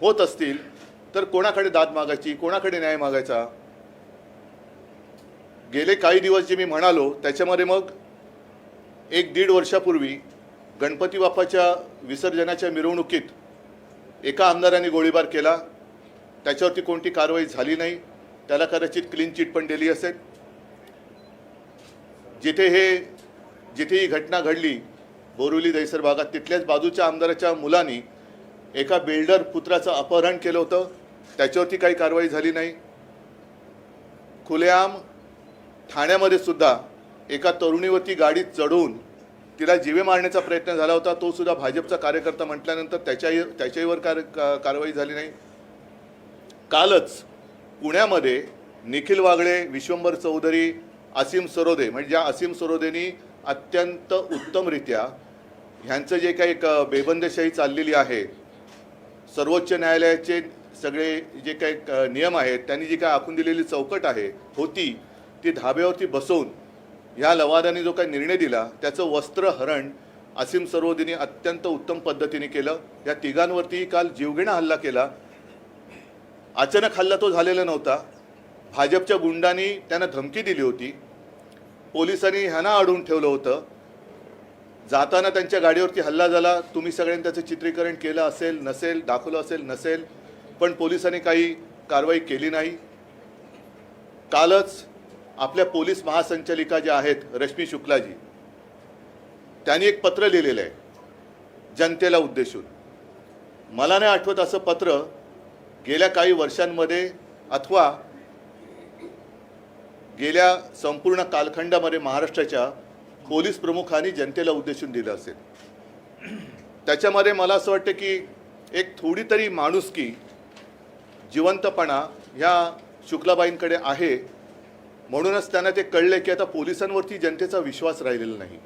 होत असतील तर कोणाकडे दाद मागायची कोणाकडे न्याय मागायचा? गेले काही दिवस जे मी म्हणालो त्याच्यामध्ये मग एक दीड वर्षापूर्वी गणपती बाप्पाच्या विसर्जनाच्या मिरवणुकीत एका आमदाराने गोळीबार केला. त्याच्यावरती कोणती कारवाई झाली नाही. त्याला कदाचित क्लीन चिट पण दिली असेल. जिथे हे जिथे ही घटना घडली बोरुली दैसर भागात तिथल्याच बाजूच्या आमदाराच्या मुलांनी एका बिल्डर पुत्राचं अपहरण केलं होतं. त्याच्यावरती काही कारवाई झाली नाही. खुलेआम ठाण्यामध्ये सुद्धा एका तरुणीवरती गाडीत चढवून तिला जिवे मारण्याचा प्रयत्न झाला होता. तो सुद्धा भाजपचा कार्यकर्ता म्हटल्यानंतर त्याच्याही त्याच्याहीवर कार कारवाई झाली नाही. कालच पुण्यामध्ये निखिल वागळे विश्वंभर चौधरी असीम सरोदे म्हणजे ज्या असीम सरोदेनी अत्यंत उत्तमरित्या ह्यांचं जे काही एक बेबंदशाही चाललेली आहे सर्वोच्च न्यायालयाचे सगळे जे काही नियम आहेत त्यांनी जी काय आखून दिलेली चौकट आहे होती ती धाब्यावरती बसवून ह्या लवादाने जो काही निर्णय दिला त्याचं वस्त्रहरण असीम सरोदिनी अत्यंत उत्तम पद्धतीने केलं. या तिघांवरती काल जीवघेणा हल्ला केला. अचानक हल्ला तो झालेला नव्हता. भाजपच्या गुंडांनी त्यांना धमकी दिली होती. पोलिसांनी ह्यांना अडवून ठेवलं होतं. जाताना त्यांच्या गाडीवरती हल्ला झाला. तुम्ही सगळ्यांनी त्याचं चित्रीकरण केलं असेल नसेल दाखवलं असेल नसेल पण पोलिसांनी काही कारवाई केली नाही. कालच आपल्या पोलीस महासंचालिका ज्या आहेत रश्मी शुक्लाजी त्यांनी एक पत्र लिहिलेलं आहे जनतेला उद्देशून. मला नाही आठवत असं पत्र गेल्या काही वर्षांमध्ये अथवा गेल्या संपूर्ण कालखंडामध्ये महाराष्ट्राच्या पोलीस प्रमुखांनी जनतेला उद्देशून दिलं असेल. त्याच्यामध्ये मला असं वाटतं की एक थोडी तरी माणुसकी जिवंतपणा ह्या शुक्लाबाईंकडे आहे. म्हणूनच त्यांना ते कळले की आता पोलिसांवरती जनतेचा विश्वास राहिलेला नाही.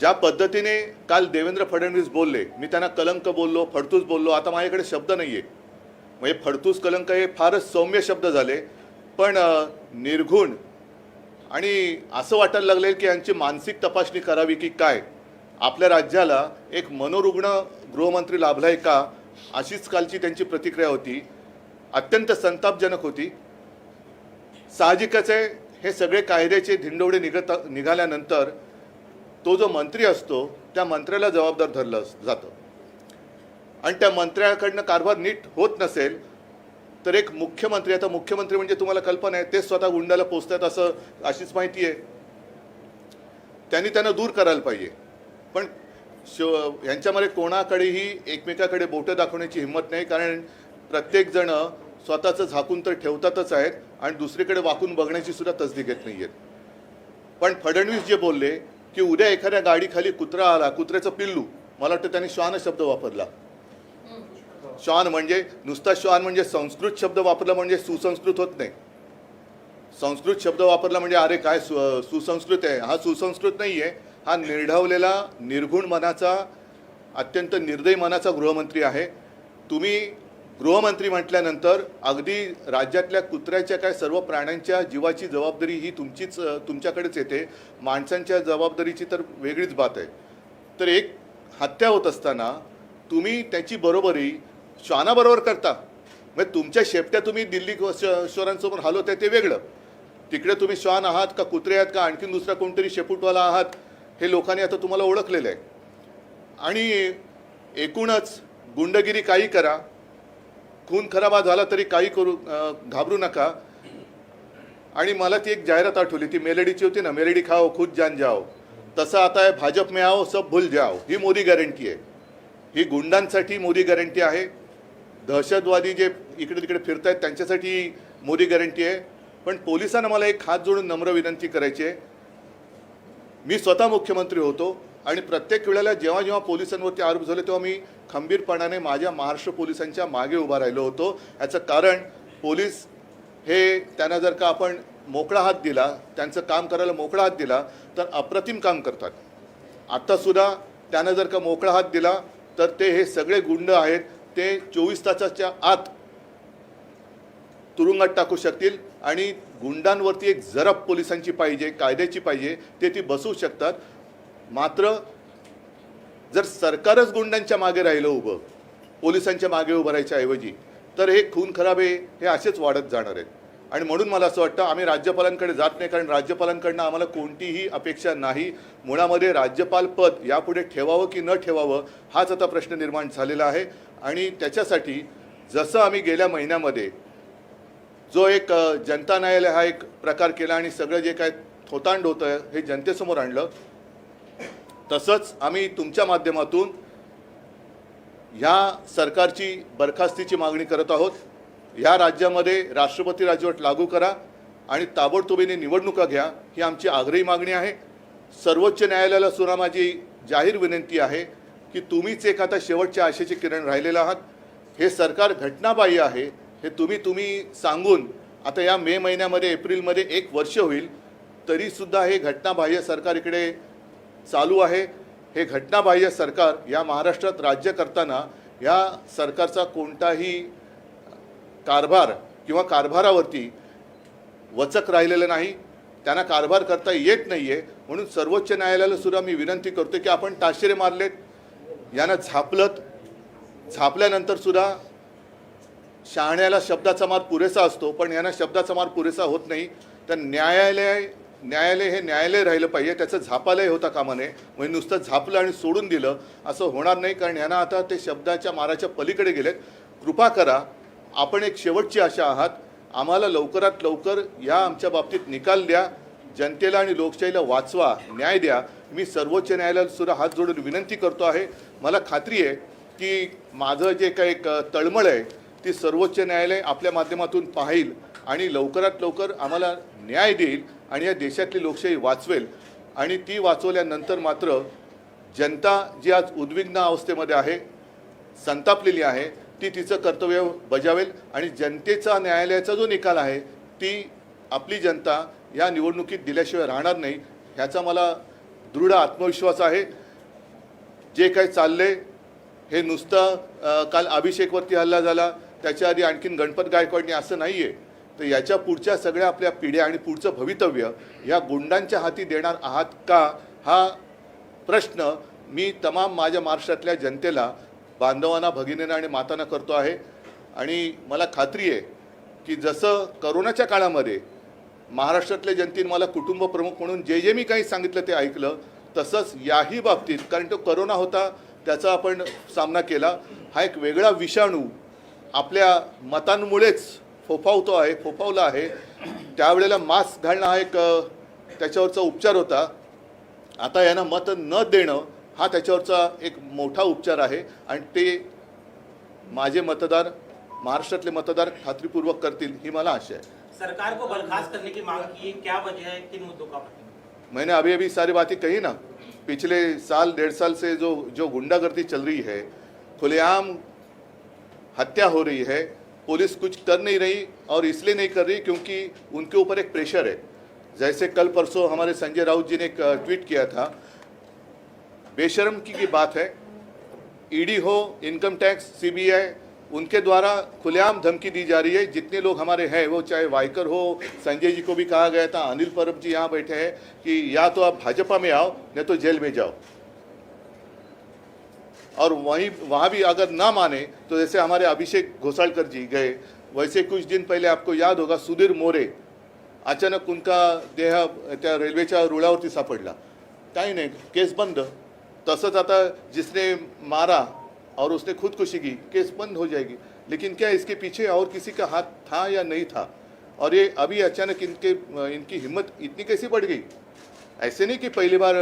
ज्या पद्धतीने काल देवेंद्र फडणवीस बोलले मी त्यांना कलंक बोललो फडतूस बोललो आता माझ्याकडे शब्द नाही आहे म्हणजे फडतूस कलंक हे फारच सौम्य शब्द झाले. पण निर्घुण आणि असं वाटायला लागले की यांची मानसिक तपासणी करावी की काय? आपल्या राज्याला एक मनोरुग्ण गृहमंत्री लाभलाय का? अशीच कालची त्यांची प्रतिक्रिया होती. अत्यंत संतापजनक होती. साहजिकच आहे हे सगळे कायद्याचे धिंडवडे निघत निघाल्यानंतर तो जो मंत्री असतो त्या मंत्र्याला जबाबदार धरलं जातं. आणि त्या मंत्र्याकडनं कारभार नीट होत नसेल तर एक मुख्यमंत्री आता मुख्यमंत्री म्हणजे तुम्हाला कल्पना आहे तेच स्वतः गुंडाला पोचतात असं अशीच माहिती आहे. त्यांनी त्यांना दूर करायला पाहिजे. पण शिव यांच्यामध्ये कोणाकडेही एकमेकाकडे बोटं दाखवण्याची हिंमत नाही कारण प्रत्येकजण स्वतःचं झाकून तर ठेवतातच आहेत आणि दुसरीकडे वाकून बघण्याची सुद्धा तसदी घेत नाही आहेत पण फडणवीस जे बोलले की उद्या एखाद्या गाडीखाली कुत्रा आला कुत्र्याचं पिल्लू मला वाटतं त्यांनी श्वान शब्द वापरला. श्वान म्हणजे नुसता श्वान म्हणजे संस्कृत शब्द वापरला म्हणजे सुसंस्कृत होत नाही. संस्कृत शब्द वापरला म्हणजे अरे काय सु सुसंस्कृत आहे. हा सुसंस्कृत नाही आहे हा निर्ढवलेला निर्गुण मनाचा अत्यंत निर्दयी मनाचा गृहमंत्री आहे. तुम्ही गृहमंत्री म्हटल्यानंतर अगदी राज्यातल्या कुत्र्याच्या काय सर्व प्राण्यांच्या जीवाची जबाबदारी ही तुमचीच तुमच्याकडेच येते. माणसांच्या जबाबदारीची तर वेगळीच बात आहे. तर एक हत्या होत असताना तुम्ही त्याची बरोबरी श्वानाबरोबर करता. म्हणजे तुमच्या शेपट्या तुम्ही दिल्ली शोरांसमोर हलवताय ते वेगळं. तिकडे तुम्ही श्वान आहात का कुत्रे आहात का आणखीन दुसरा कोणतरी शेपूटवाला आहात हे लोकांनी आता तुम्हाला ओळखलेलं आहे. आणि एकूणच गुंडगिरी काही करा. खून खराबा झाला तरी काही करू घाबरू नका. आणि मला ती एक जाहिरात आठवली ती मेलडीची होती ना मेलडी खाओ खुद जान जाओ. तसं आता आहे भाजप में आओ सब भूल जाओ. ही मोदी गॅरंटी आहे. ही गुंडांसाठी मोदी गॅरंटी आहे. दहशतवादी जे इकडे तिकडे फिरत आहेत त्यांच्यासाठी मोदी गॅरंटी आहे. पण पोलिसांना मला एक हात जोडून नम्र विनंती करायची आहे. मी स्वतः मुख्यमंत्री होतो आणि प्रत्येक वेळेला जेव्हा जेव्हा पोलिसांवरती आरोप झाले तेव्हा मी खंबीरपणाने माझ्या महाराष्ट्र पोलिसांच्या मागे उभा राहिलो होतो. याचं कारण पोलीस हे त्यांना जर का आपण मोकळा हात दिला त्यांचं काम करायला मोकळा हात दिला तर अप्रतिम काम करतात. आत्तासुद्धा त्यांना जर का मोकळा हात दिला तर ते हे सगळे गुंड आहेत. ते चोवीस तासाच्या आत तुरुंगात टाकू शकतील आणि गुंडांवरती एक जरब पोलिसांची पाहिजे कायद्याची पाहिजे ते ती बसवू शकतात. मात्र जर सरकारच गुंडांच्या मागे राहिलं उभं पोलिसांच्या मागे उभं राहायच्या ऐवजी तर हे खून खराबे हे असेच वाढत जाणार आहेत. आणि म्हणून मला असं वाटतं आम्ही राज्यपालांकडे जात नाही कारण राज्यपालांकडनं आम्हाला कोणतीही अपेक्षा नाही. मुळामध्ये राज्यपाल पद यापुढे ठेवावं की न ठेवावं हाच आता प्रश्न निर्माण झालेला आहे. आणि त्याच्यासाठी जसं आम्ही गेल्या महिन्यामध्ये जो एक जनता न्यायालय हा एक प्रकार केला आणि सगळं जे काय थोतांड होतं हे जनतेसमोर आणलं तसंच आम्ही तुमच्या माध्यमातून ह्या सरकारची बरखास्तीची मागणी करत आहोत. ह्या राज्यामध्ये राष्ट्रपती राजवट लागू करा आणि ताबडतोबीने निवडणुका घ्या ही आमची आग्रही मागणी आहे. सर्वोच्च न्यायालयाला सुद्धा माझी जाहीर विनंती आहे. की तुम्हीच एक आता शेवटच्या आशेचे किरण राहिलेलं आहात. हे सरकार घटनाबाह्य आहे. हे तुम्ही तुम्ही सांगून आता या मे महिन्यामध्ये एप्रिलमध्ये एक वर्ष होईल तरीसुद्धा हे घटनाबाह्य सरकार इकडे चालू आहे. हे घटनाबाह्य सरकार या महाराष्ट्रात राज्य करताना या सरकारचा कोणताही कारभार किंवा कारभारावरती वचक राहिलेलं नाही. त्यांना कारभार करता येत नाही आहे म्हणून सर्वोच्च न्यायालयाला सुद्धा मी विनंती करतो की आपण ताशेरे मारलेत. यांना झापलत झापल्यानंतर सुद्धा शहाण्याला शब्दाचा मार पुरेसा असतो पण यांना शब्दाचा मार पुरेसा होत नाही. तर न्यायालय न्यायालय हे न्यायालय राहिलं पाहिजे त्याचं झापालय होता कामा नये म्हणजे नुसतं झापलं आणि सोडून दिलं असं होणार नाही कारण यांना आता ते शब्दाच्या माराच्या पलीकडे गेलेत. कृपा करा आपण एक शेवटची आशा आहात. आम्हाला लवकरात लवकर या आमच्या बाबतीत निकाल द्या. जनतेला आणि लोकशाहीला वाचवा न्याय द्या. मी सर्वोच्च न्यायालयात सुद्धा हात जोडून विनंती करतो आहे. मला खात्री आहे की माझं जे काही एक तळमळ आहे ती सर्वोच्च न्यायालय आपल्या माध्यमातून पाहिल आणि लवकरात लवकर आम्हाला न्याय देईल आणि या देशातली लोकशाही वाचवेल. आणि ती वाचवल्यानंतर मात्र जनता जी आज उद्विग्न अवस्थेमध्ये आहे संतापलेली आहे ती तिचं कर्तव्य बजावेल आणि जनतेचा न्यायालयाचा जो निकाल आहे ती आपली जनता या निवडणुकीत दिल्याशिवाय राहणार नाही ह्याचा मला दृढ आत्मविश्वास आहे. जे काही चालले हे नुसतं काल अभिषेकवरती हल्ला झाला त्याच्या आधी आणखीन गणपत गायकवाडनी असं नाही आहे तर याच्या पुढच्या सगळ्या आपल्या पिढ्या आणि पुढचं भवितव्य या गुंडांच्या हाती देणार आहात का हा प्रश्न मी तमाम माझ्या महाराष्ट्रातल्या जनतेला बांधवांना भगिनींना आणि मातांना करतो आहे. आणि मला खात्री आहे की जसं करोनाच्या काळामध्ये महाराष्ट्रातल्या जनतेने मला कुटुंब प्रमुख म्हणून जे जे मी काही सांगितलं ते ऐकलं तसंच याही बाबतीत कारण तो करोना होता त्याचा आपण सामना केला. हा एक वेगळा विषाणू आपल्या मतांमुळेच फोफावतो आहे फोफावला आहे. त्यावेळेला मास्क घालणं हा एक त्याच्यावरचा उपचार होता. आता यांना मत न देणं हा त्याच्यावरचा एक मोठा उपचार आहे. आणि ते माझे मतदार महाराष्ट्रातले मतदार खात्रीपूर्वक करतील ही मला आशा आहे. सरकार को बर्खास्त करने की मांग की है क्या वजह है किन मुद्दों का मैंने अभी अभी सारी बातें कही ना पिछले साल डेढ़ साल से जो जो गुंडागर्दी चल रही है खुलेआम हत्या हो रही है पुलिस कुछ कर नहीं रही और इसलिए नहीं कर रही क्योंकि उनके ऊपर एक प्रेशर है। जैसे कल परसों हमारे संजय राउत जी ने ट्वीट किया था बेशर्म की, की बात है ईडी हो इनकम टैक्स सीबीआई उनके द्वारा खुलेआम धमकी दी जा रही है। जितने लोग हमारे हैं, वो चाहे वाइकर हो, संजय जी को भी कहा गया था, अनिल परब जी यहाँ बैठे हैं कि या तो आप भाजपा में आओ या तो जेल में जाओ। और वहीं, वहाँ भी अगर ना माने तो जैसे हमारे अभिषेक घोसालकर जी गए, वैसे कुछ दिन पहले आपको याद होगा, सुधीर मोरे, अचानक उनका देह, त्या रेल्वेच्या रुळावरती सापडला। काही नाही, केस बंद। तसंच आता जिसने मारा और उसने खुदकुशी की केस बंद हो जाएगी। लेकिन क्या इसके पीछे और किसी का हाथ था या नहीं था? और ये अभी अचानक इनके, इनकी हिम्मत इतनी कैसी बढ़ गई? ऐसे नहीं कि पहली बार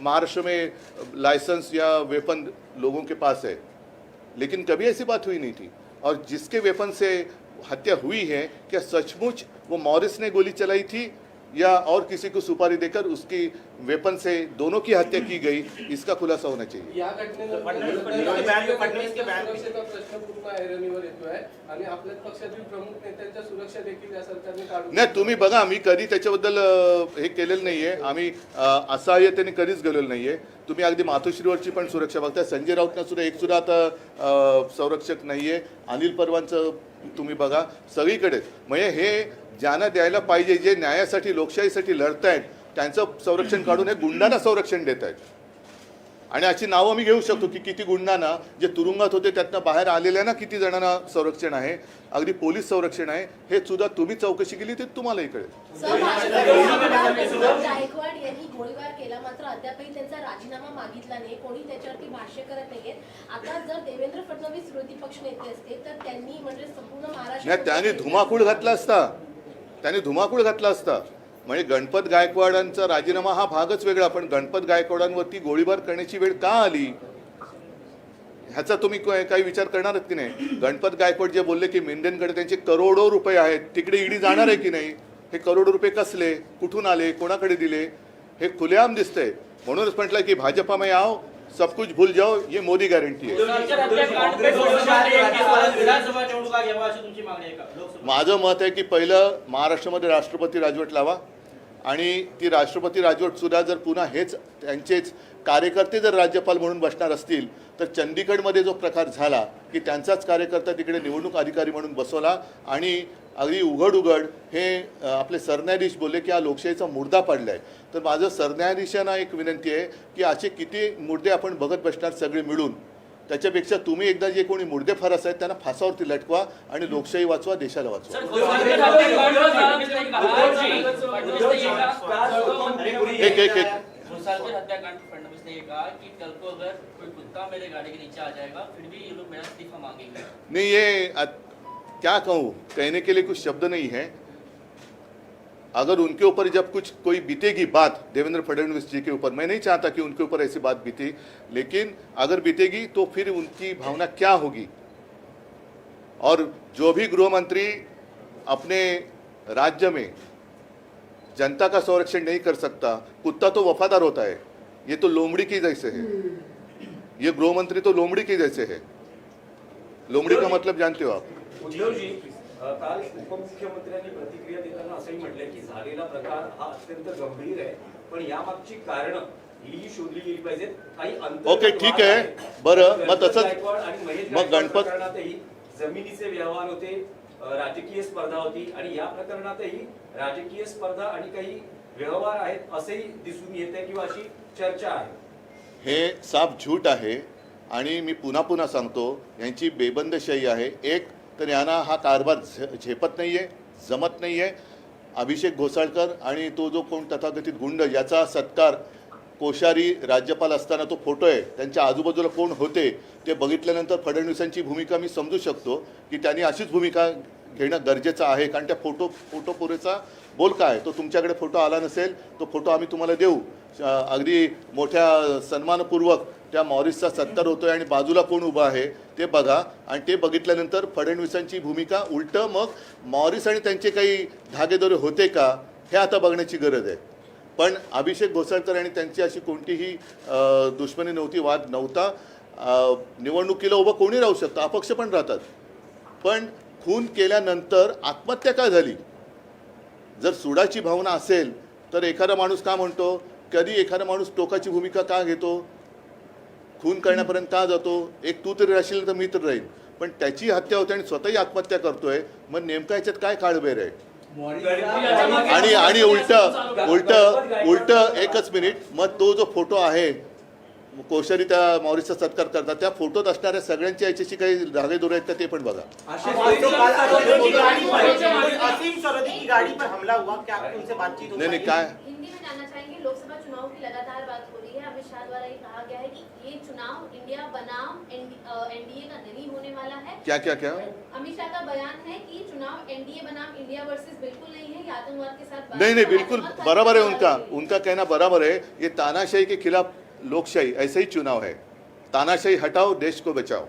महाराष्ट्र में लाइसेंस या वेपन लोगों के पास है। लेकिन कभी ऐसी बात हुई नहीं थी। और जिसके वेपन से हत्या हुई है, क्या सचमुच वो मॉरिस ने गोली चलाई थी? या और किसी को सुपारी देकर उसकी वेपन से दोनों की हत्या की गई इसका खुलासा होना चाहिए। नाही तुम्ही बघा मी कधी त्याच्याबद्दल हे केलेलं नाही आहे आम्ही असहाय्यतेने कधीच गेलेलो नाही आहे तुम्ही अगदी मातोश्रीवरची पण सुरक्षा बघता संजय राऊतनं सुद्धा एक सुद्धा आता संरक्षक नाही आहे अनिल परवांचं तुम्ही बघा सगळीकडे. म्हणजे हे ज्यांना द्यायला पाहिजे जे न्यायासाठी लोकशाहीसाठी लढतायत त्यांचं संरक्षण काढून हे गुंडांना संरक्षण देत आहेत आणि अशी नावं मी घेऊ शकतो की किती गुंडांना जे तुरुंगात होते त्यातनं बाहेर आलेल्या ना किती जणांना संरक्षण आहे. अगदी पोलीस संरक्षण आहे. हे सुद्धा तुम्ही चौकशी केली ते तुम्हालाही कळेल. म्हणजे त्याने धुमाकूळ घातला असता. त्याने धुमाकूळ घातला असता. म्हणजे गणपत गायकवाडांचा राजीनामा हा भागच वेगळा पण गणपत गायकवाडांवरती गोळीबार करण्याची वेळ का आली? ह्याचा तुम्ही काही विचार करणार की नाही? गणपत गायकवाड जे बोलले की मेंढ्यांकडे त्यांचे करोडो रुपये आहेत तिकडे ईडी जाणार आहे की नाही? हे करोडो रुपये कसले? कुठून आले? कोणाकडे दिले? हे खुलेआम दिसतंय. म्हणूनच म्हटलं की भाजपा आव आओ सब कुछ भूल जाओ ये मोदी गॅरंटी आहे माझं मत आहे की पहिलं महाराष्ट्रामध्ये राष्ट्रपती राजवट लावा आणि ती राष्ट्रपती राजवट सुद्धा जर पुन्हा हेच त्यांचेच कार्यकर्ते जर राज्यपाल म्हणून बसणार असतील तर चंदीगडमध्ये जो प्रकार झाला की त्यांचाच कार्यकर्ता तिकडे निवडणूक अधिकारी म्हणून बसवला आणि अगदी उघड उघड हे आपले सरन्यायाधीश बोलले की हा लोकशाहीचा मुर्दा पडला आहे तर माझं सरन्यायाधीशांना एक विनंती आहे की असे किती मुर्दे आपण बघत बसणार सगळे मिळून त्याच्यापेक्षा तुम्ही एकदा जे कोणी मुर्दे फारस आहेत त्यांना फासावरती लटकवा आणि लोकशाही वाचवा देशाला वाचवा. एक एक एक. मुसलमान हत्याकांड पे फडणवीस ने ये कहा कि कल को अगर कोई कुत्ता मेरे गाड़ी के नीचे आ जाएगा फिर भी ये लोग मेरा इस्तीफा मांगेंगे। नहीं ये क्या कहूँ? कहने के लिए कुछ शब्द नहीं है। अगर उनके ऊपर जब कुछ कोई बीतेगी बात देवेंद्र फडणवीस जी के ऊपर मैं नहीं चाहता कि उनके ऊपर ऐसी बात बीते लेकिन अगर बीतेगी तो फिर उनकी भावना क्या होगी? और जो भी गृह मंत्री अपने राज्य में जनता का संरक्षण नहीं कर सकता कुत्ता तो वफादार होता है। ये तो लोमड़ी की जैसे है। ये गृह मंत्री तो लोमड़ी की जैसे है। लोमड़ी का मतलब जानते हो आप? काल उपमुख्यमंत्र्यांनी प्रतिक्रिया देताना असंही म्हटलंय की झालेला प्रकार हा अत्यंत गंभीर आहे. पण यामागची कारण ही शोधली गेली पाहिजेत. काही अंतर्गत ओके, ठीक आहे. बरं, मग तसंच- मग गणपत- जमिनीचे व्यवहार होते राजकीय स्पर्धा होती आणि या प्रकरणातही राजकीय स्पर्धा आणि काही व्यवहार आहेत असेही दिसून येत आहे किंवा अशी चर्चा आहे. हे साफ झूट आहे आणि मी पुन्हा पुन्हा सांगतो यांची बेबंदशाही आहे. एक तर यांना हा कारभार झेपत नाही आहे जमत नाही आहे अभिषेक घोसाळकर आणि तो जो कोण तथाकथित गुंड याचा सत्कार कोश्यारी राज्यपाल असताना तो फोटो आहे त्यांच्या आजूबाजूला कोण होते ते बघितल्यानंतर फडणवीसांची भूमिका मी समजू शकतो की त्यांनी अशीच भूमिका घेणं गरजेचं आहे. कारण त्या फोटो फोटो पुरेचा बोल काय? तो तुमच्याकडे फोटो आला नसेल तो फोटो आम्ही तुम्हाला देऊ. अगदी मोठ्या सन्मानपूर्वक त्या मॉरिसचा सत्कार होतोय आणि बाजूला कोण उभा आहे ते बघा. आणि ते बघितल्यानंतर फडणवीसांची भूमिका उलटं मग मॉरिस आणि त्यांचे काही धागेदोरे होते का हे आता बघण्याची गरज आहे. पण अभिषेक घोसाळकर आणि त्यांची अशी कोणतीही दुश्मनी नव्हती वाद नव्हता. निवडणुकीला उभं कोणी राहू शकतं अपक्ष पण राहतात. पण खून केल्यानंतर आत्महत्या का झाली? जर सुडाची भावना असेल तर एखादा माणूस का म्हणतो कधी एखादा माणूस टोकाची भूमिका का घेतो? खून करण्यापर्यंत का जातो? एक तू तरी राहशील तर मी तर राहील पण त्याची हत्या होते आणि स्वतःही आत्महत्या करतोय मग नेमका याच्यात काय काळबेर आहे? आणि आणि उलट उलट उलट एकच मिनिट मग तो जो फोटो आहे कोश्यारी त्या मॉरिसचा सत्कार करतात. त्या फोटोत असणाऱ्या सगळ्यांच्या याच्याशी काही धागेदोरे आहेत का ते पण बघा. असीम सरहदी की गाड़ी पर हमला हुआ क्या उनसे बातचीत नहीं नहीं? क्या? हिंदी में जानना चाहेंगे लोकसभा चुनाव की लगातार बात हो रही है। अमित शाह द्वारा ये कहा गया है कि ये चुनाव इंडिया बनाम एनडीए का नहीं होने वाला है। क्या क्या क्या? अमित शाह का बयान है कि चुनाव एनडीए बनाम इंडिया वर्सेस बिल्कुल नहीं है। आतंकवाद के साथ नहीं नहीं बिल्कुल बराबर है उनका। उनका कहना बराबर है। ये तानाशाही के खिलाफ लोकशाही ऐसे ही चुनाव है। तानाशाही हटाओ देश को बचाओ।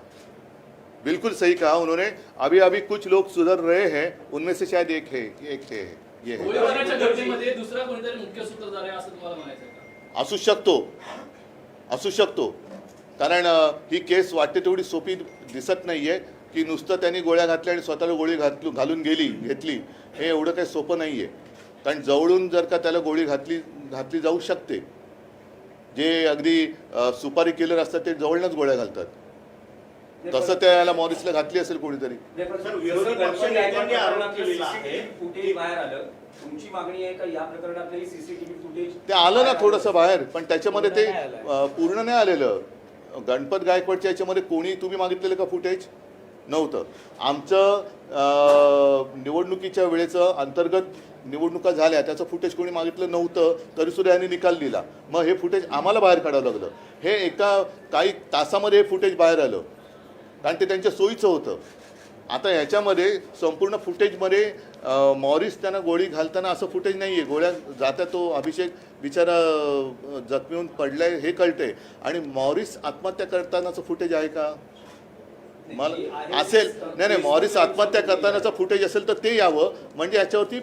बिल्कुल सही कहा उन्होंने। अभी अभी कुछ लोग सुधर रहे हैं उनमें से शायद एक है एक है ये है। असं शकतो. असू शकतो. कारण ही केस वाटते तेवढी सोपी दिसत नाही आहे की नुसतं त्यांनी गोळ्या घातल्या आणि स्वतःला गोळी घातली घालून गेली घेतली. हे एवढं काही सोपं नाही आहे कारण जवळून जर का त्याला गोळी घातली घातली जाऊ शकते. जे अगदी सुपारी किलर असतात ते जवळनंच गोळ्या घालतात. तसं त्याला मॉरिसला घातली असेल कोणीतरी. ते आलं ना थोडंसं बाहेर पण त्याच्यामध्ये ते पूर्ण नाही आलेलं. गणपत गायकवाडच्या याच्यामध्ये कोणी तुम्ही मागितलेलं का फुटेज नव्हतं. आमचं निवडणुकीच्या वेळेचं अंतर्गत निवडणुका झाल्या त्याचं फुटेज कोणी मागितलं नव्हतं तरीसुद्धा यांनी निकाल दिला. मग हे फुटेज आम्हाला बाहेर काढावं लागलं. हे एका काही तासामध्ये हे फुटेज बाहेर आलं. कारण ते त्यांच्या सोयीचं होतं. आता ह्याच्यामध्ये संपूर्ण फुटेजमध्ये मॉरिस त्यांना गोळी घालताना असं फुटेज नाही आहे गोळ्या जाता तो अभिषेक बिचारा जखमी होऊन पडलाय हे कळतंय. आणि मॉरिस आत्महत्या करतानाचं फुटेज आहे का? मला असेल. नाही नाही मॉरिस आत्महत्या करतानाचं फुटेज असेल तर ते यावं. म्हणजे याच्यावरती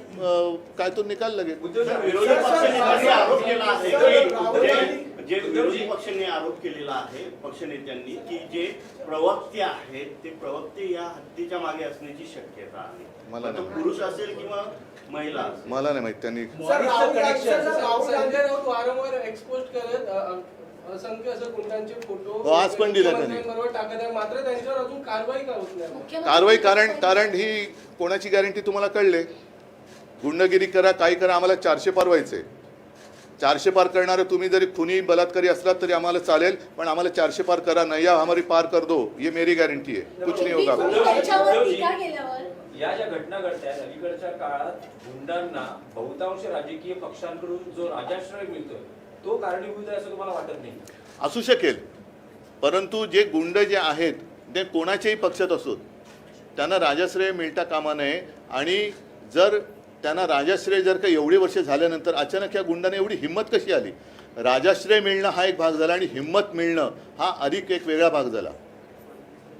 काय तो निकाल लागेल विरोधी पक्षनेत्यांनी आरोप केला आहे. की जे- विरोधी पक्षांनी आरोप केलेला आहे पक्षनेत्यांनी की जे प्रवक्ते आहेत ते प्रवक्ते या हत्येच्या मागे असण्याची शक्यता आहे. मला नाही. पुरुष असेल किंवा महिला मला नाही माहीत त्यांनी. सर, राहुल गांधी- संजय राऊत वारंवार एक्सपोज करत असंख्य असं गुंडांचे फोटो हो, आज पण दिले त्यांनी. मुख्यमंत्र्यांबरोबर टाकत आहे. मात्र त्यांच्यावर अजून कारवाई का होत नाही? मुख्यमंत्री कारवाई कारण कारण ही कोणाची गॅरंटी तुम्हाला कळले? गुंडगिरी करा काही करा आम्हाला चारशे पार व्हायचे चारशे पार करणारे तुम्ही जरी खुनी बलात्कारी असलात तरी आम्हाला चालेल पण आम्हाला चारशे पार करा नाही. या हमारी पार कर दो. ये मेरी गॅरंटी आहे. कुछ नाही होगा. तुम्ही त्यांच्यावर टीका केल्यावर? या ज्या घटना घडतायत अलीकडच्या काळात गुंडांना बहुतांश राजकीय पक्षांकडून जो राजाश्रय मिळतोय तो कारणीभूत आहे असं तुम्हाला वाटत नाही? असू शकेल. परंतु जे गुंड जे आहेत ते कोणाच्याही पक्षात असोत त्यांना राजाश्रय मिळता कामा नये. आणि जर त्यांना राजाश्रय जर का एवढी वर्ष झाल्यानंतर अचानक या गुंडाने एवढी हिंमत कशी आली? राजाश्रय मिळणं हा एक भाग झाला आणि हिंमत मिळणं हा अधिक एक वेगळा भाग झाला.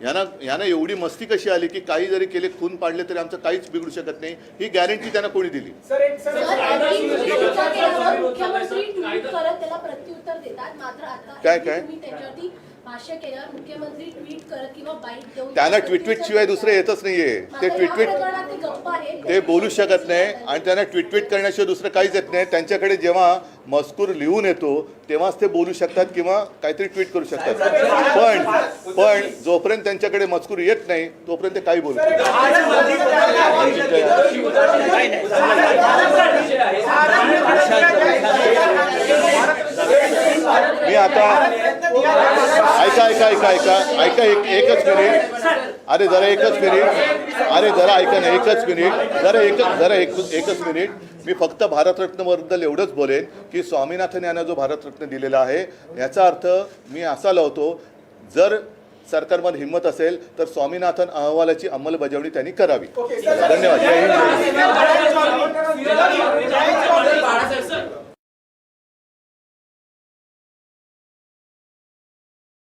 यांना यांना एवढी मस्ती कशी आली की काही जरी केले खून पाडले तरी आमचं काहीच बिघडू शकत नाही. ही गॅरंटी त्यांना कोणी दिली? सर, आधी टीका केल्यावर मुख्यमंत्री ट्विट करत त्याला प्रत्युत्तर देतात. मात्र आता काय, काय? तुम्ही त्याच्यावरती भाष्य केल्यावर मुख्यमंत्री ट्विट करत किंवा बाईट देऊन त्यांना प्रत्युत्तर ट्विट शिवाय. दुसरं येतच नाहीये. ते या ट्विट प्रकरणात ते गप्प आहेत. ते बोलू शकत नाही आणि त्यांना ट्विट ट्विट करण्याशिवाय दुसरं काहीच येत नाही. त्यांच्याकडे जेव्हा मजकूर लिहून येतो तेव्हाच ते बोलू शकतात किंवा काहीतरी ट्विट करू शकतात. पण पण जोपर्यंत त्यांच्याकडे मजकूर येत नाही तोपर्यंत ते काही बोलू शकतात मी आता ऐका ऐका. ऐका एक एकच मिनिट. अरे जरा एकच मिनिट. अरे जरा ऐका ना एकच मिनिट. जरा एकच जरा एक एकच मिनिट. मी फक्त भारतरत्नबद्दल एवढंच बोलेन की स्वामीनाथन यांना जो भारतरत्न दिलेला आहे याचा अर्थ मी असा लावतो जर सरकारमध्ये हिंमत असेल तर स्वामीनाथन अहवालाची अंमलबजावणी त्यांनी करावी. धन्यवाद.